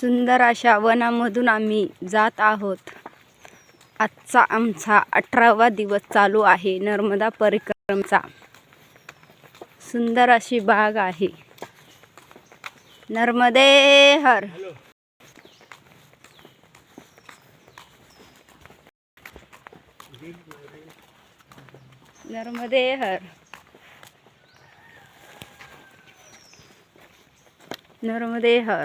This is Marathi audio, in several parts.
सुंदर अशा वनामधून आम्ही जात आहोत. आजचा आमचा अठरावा दिवस चालू आहे. नर्मदा परिक्रमचा. सुंदर अशी बाग आहे. नर्मदे हर. नर्मदे हर. नर्मदे हर.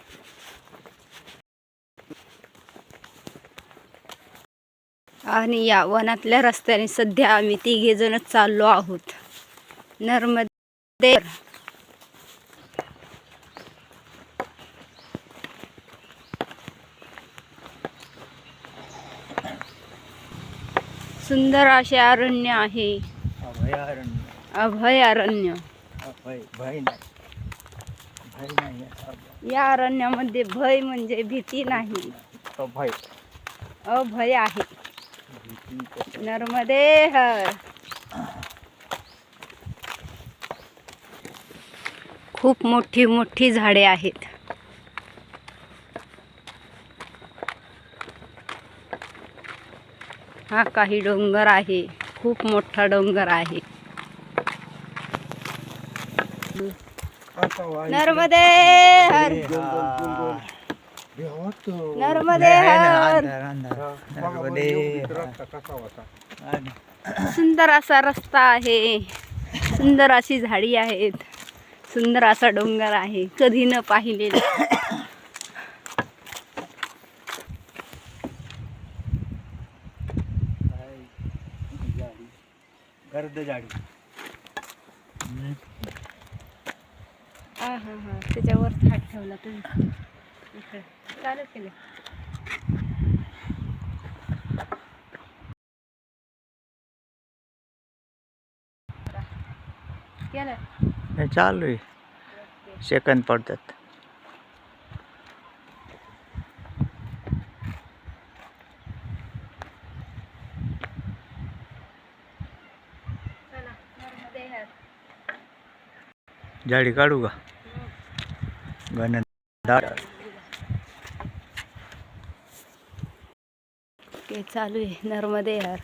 आणि या वनातल्या रस्त्याने सध्या आम्ही तिघे जणच चाललो आहोत. नर्मदे सुंदर असे अरण्य आहे. अभयारण्य. या अरण्यामध्ये भय म्हणजे भीती नाही. अभय. अभय आहे. नर्मदे हर। खूप मोठी मोठी झाडे आहेत. हा काही डोंगर आहे. खूप मोठा डोंगर आहे. नर्मदे हर। नर्मदे हर. सुंदर असा रस्ता आहे. सुंदर अशी झाडी आहेत. सुंदर असा डोंगर आहे. कधी न पाहिलेला. गर्द जाडी हा हा हा. त्याच्यावर थाट ठेवला तुम्ही. इकडे चालू केलं केलं चालू आहे. सेकंद पडतात. जाडी काढू का? घन ते चालू आहे. नर्मदे यार.